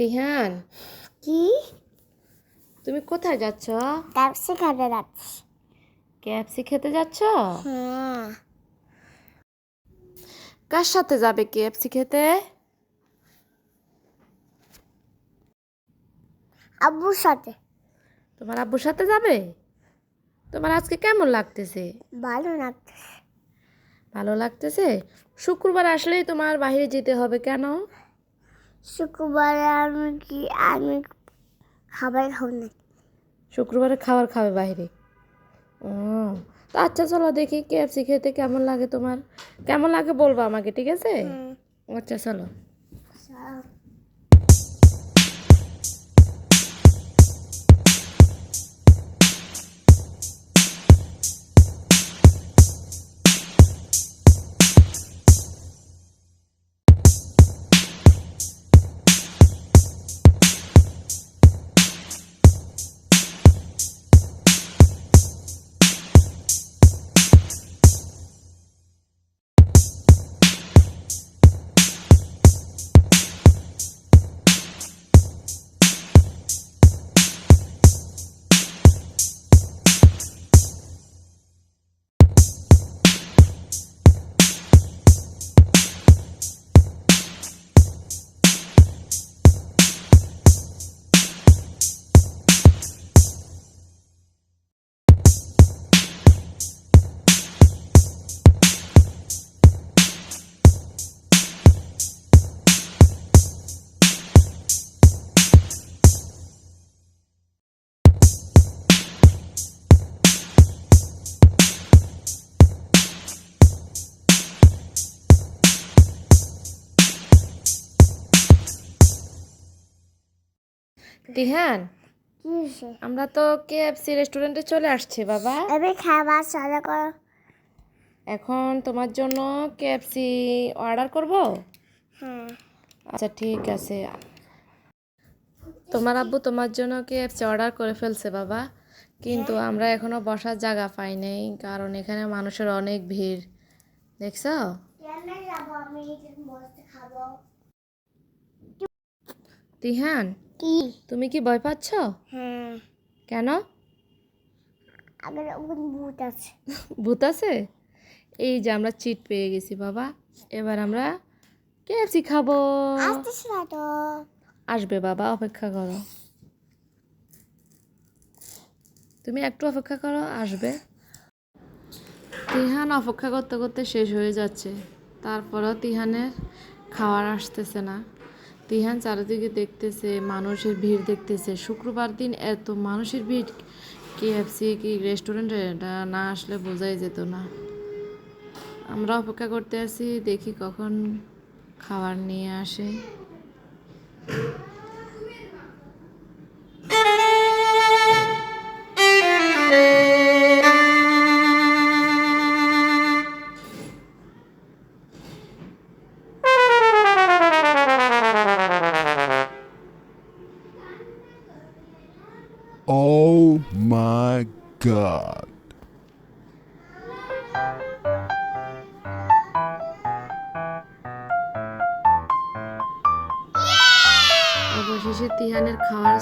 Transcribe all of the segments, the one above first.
তিহান। কি? তুমি কোথায় যাচ্ছ? ট্যাক্সি খাতে যাচ্ছি। কেএফসি খেতে যাচ্ছ? হ্যাঁ। কার সাথে যাবে কেএফসি খেতে? আব্বুর সাথে। তোমার আব্বুর সাথে যাবে? তোমার আজকে কেমন লাগতেছে? ভালো লাগতেছে। ভালো লাগতেছে? শুক্রবার আসলেই তোমার বাইরে যেতে হবে কেন? শুক্রবারে আমি কি আমি খাবার খাব না শুক্রবারে খাবার খাবে বাইরে। ও তো আচ্ছা চলো দেখি কেএফসি খেতে কেমন লাগে তোমার। কেমন লাগে বলব আমাকে ঠিক আছে? আচ্ছা চলো। হয়েছে? আমরা তো কেএফসি রেস্টুরেন্টে চলে আসছি বাবা। এবার খাবার সাদা করো। এখন তোমার জন্য কেএফসি অর্ডার করব? হ্যাঁ। আচ্ছা ঠিক আছে। তোমার আব্বু তোমার জন্য কেএফসি অর্ডার করে ফেলছে বাবা। কিন্তু আমরা এখনও বসার জায়গা পাই নাই কারণ এখানে মানুষের অনেক ভিড়। দেখছ? কেমন কি? তুমি কি ভয় পাচ্ছ? হ্যাঁ। কেন? ওখানে ভূত আছে। ভূত আছে? এই যে আমরা চিট পেয়ে গেছি বাবা। এবার আমরা কেএফসি খাব। আসতেছে না তো। আসবে বাবা অপেক্ষা করো। তুমি একটু অপেক্ষা করো আসবে। তিহান অপেক্ষা করতে করতে শেষ হয়ে যাচ্ছে। তারপরেও তিহানের খাওয়ার আসতেছে না। তিহান চারিদিকে দেখতেছে, মানুষের ভিড় দেখতেছে। শুক্রবার দিন এত মানুষের ভিড়। কেএফসি কি রেস্টুরেন্টে না আসলে বোঝাই যেত না। আমরা অপেক্ষা করতে আছি, দেখি কখন খাবার নিয়ে আসে। অবশেষে তিহানের খাওয়ার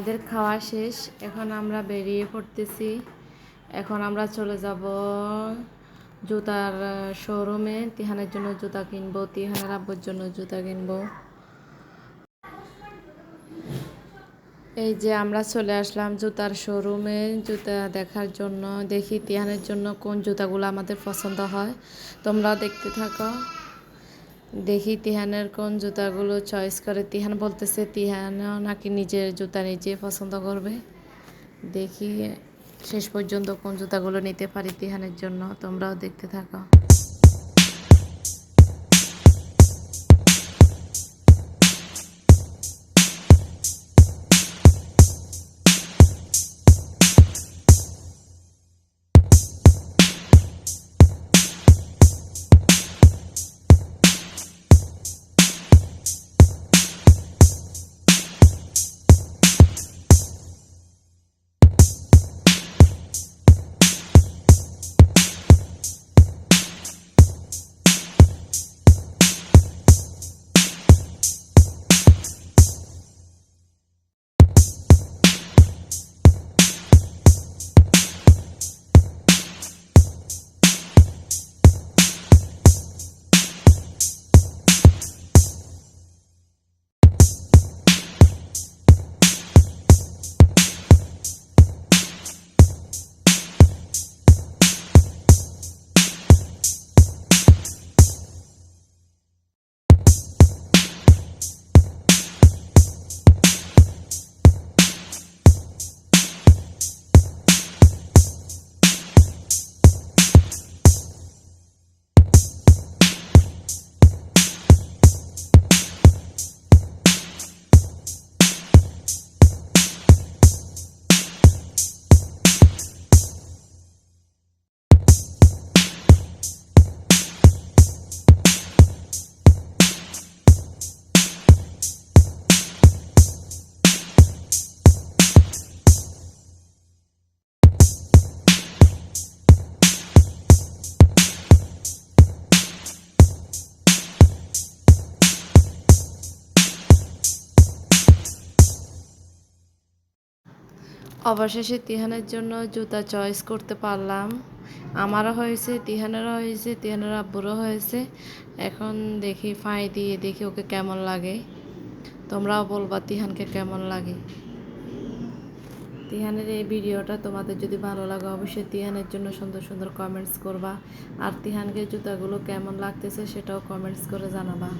আমাদের খাওয়া শেষ। এখন আমরা বেরিয়ে পড়তেছি। এখন আমরা চলে যাব জুতার শোরুমে। তিহানের জন্য জুতা কিনবো, তিহানের আব্বুর জন্য জুতা কিনবো। এই যে আমরা চলে আসলাম জুতার শোরুমে, জুতা দেখার জন্য। দেখি তিহানের জন্য কোন জুতাগুলো আমাদের পছন্দ হয়। তোমরাও দেখতে থাকো। দেখি তিহানের কোন জুতাগুলো চয়েস করে। তিহান বলতেছে, তিহানও নাকি নিজের জুতা নিজে পছন্দ করবে? দেখি শেষ পর্যন্ত কোন জুতাগুলো নিতে পারি তিহানের জন্য। তোমরাও দেখতে থাকো। অবশেষে তিহানের জন্য জুতা চয়েস করতে পারলাম। আমারও হয়েছে, তিহানেরও হয়েছে, তিহানের আব্বুরও হয়েছে। এখন দেখি ফাই দিয়ে দেখি ওকে কেমন লাগে। তোমরাও বলবা তিহানকে কেমন লাগে। তিহানের এই ভিডিওটা তোমাদের যদি ভালো লাগে, অবশ্যই তিহানের জন্য সুন্দর সুন্দর কমেন্টস করবা। আর তিহানকে জুতাগুলো কেমন লাগতেছে সেটাও কমেন্টস করে জানাবা।